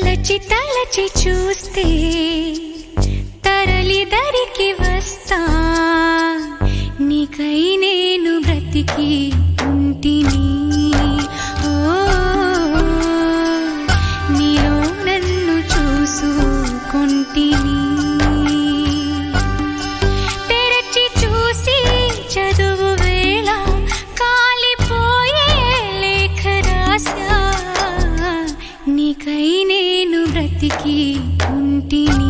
తలచి తలచి చూస్తే తరలి దరికి వస్తా. నీకై నేను బ్రతికి బ్రతికి ఉంటిని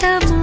notamment.